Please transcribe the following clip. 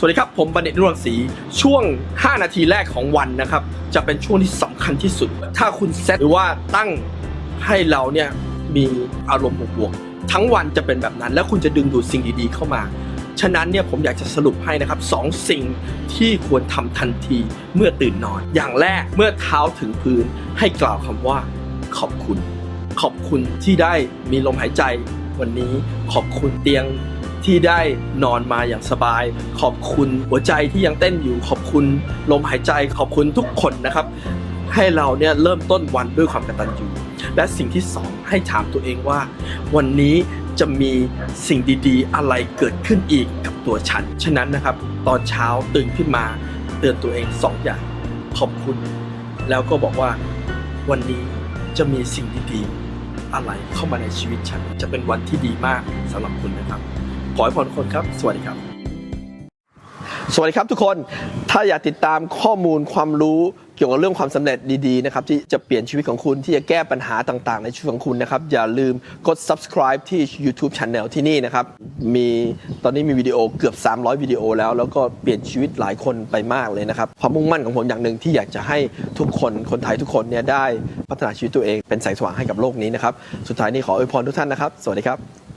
สวัสดีครับ ผมบัณฑิตนวลศรีช่วง 5 นาทีแรกของวันนะครับ จะเป็นช่วงที่สำคัญที่สุด ถ้าคุณเซตหรือว่าตั้งให้เราเนี่ยมีอารมณ์บวกๆทั้งวันจะเป็นแบบนั้น แล้วคุณจะดึงดูดสิ่งดีๆเข้ามา ฉะนั้นเนี่ยผมอยากจะสรุปให้นะครับสองสิ่งที่ควรทำทันทีเมื่อตื่นนอน อย่างแรกเมื่อเท้าถึงพื้นให้กล่าวคำว่า ขอบคุณ ขอบคุณที่ได้มีลมหายใจวันนี้ขอบคุณเตียง ที่ได้นอนมาอย่างสบาย ขอบคุณหัวใจที่ยังเต้นอยู่ ขอบคุณลมหายใจ ขอบคุณทุกคนนะครับ ให้เราเนี่ยเริ่มต้นวันด้วยความกตัญญูและสิ่งที่สองให้ถามตัวเองว่า วันนี้จะมีสิ่งดีๆ อะไรเกิดขึ้นอีกกับตัวฉัน ฉะนั้นนะครับ ตอนเช้าตื่นขึ้นมาเตือนตัวเองสองอย่าง ขอบคุณ แล้วก็บอกว่าวันนี้จะมีสิ่งดีๆอะไรเข้ามาในชีวิตฉัน จะเป็นวันที่ดีมากสำหรับคุณนะครับ ขอให้พรทุกคนครับ สวัสดีครับ สวัสดีครับทุกคน ถ้าอยากติดตามข้อมูลความรู้เกี่ยวกับเรื่องความสำเร็จดีๆนะครับที่จะเปลี่ยนชีวิตของคุณที่จะแก้ปัญหาต่างๆ ในชีวิตของคุณนะครับ อย่าลืมกด subscribe ที่ YouTube Channel ที่นี่นะครับ มีตอนนี้มีวิดีโอเกือบ 300 วิดีโอแล้ว แล้วก็เปลี่ยนชีวิตหลายคนไปมากเลยนะครับ ความมุ่งมั่นของผมอย่างหนึ่งที่อยากจะให้ทุกคนคนไทยทุกคนเนี่ยได้พัฒนาชีวิตตัวเองเป็นแสงสว่างให้กับโลกนี้นะครับ สุดท้ายนี้ขออวยพรทุกท่านนะครับ สวัสดีครับ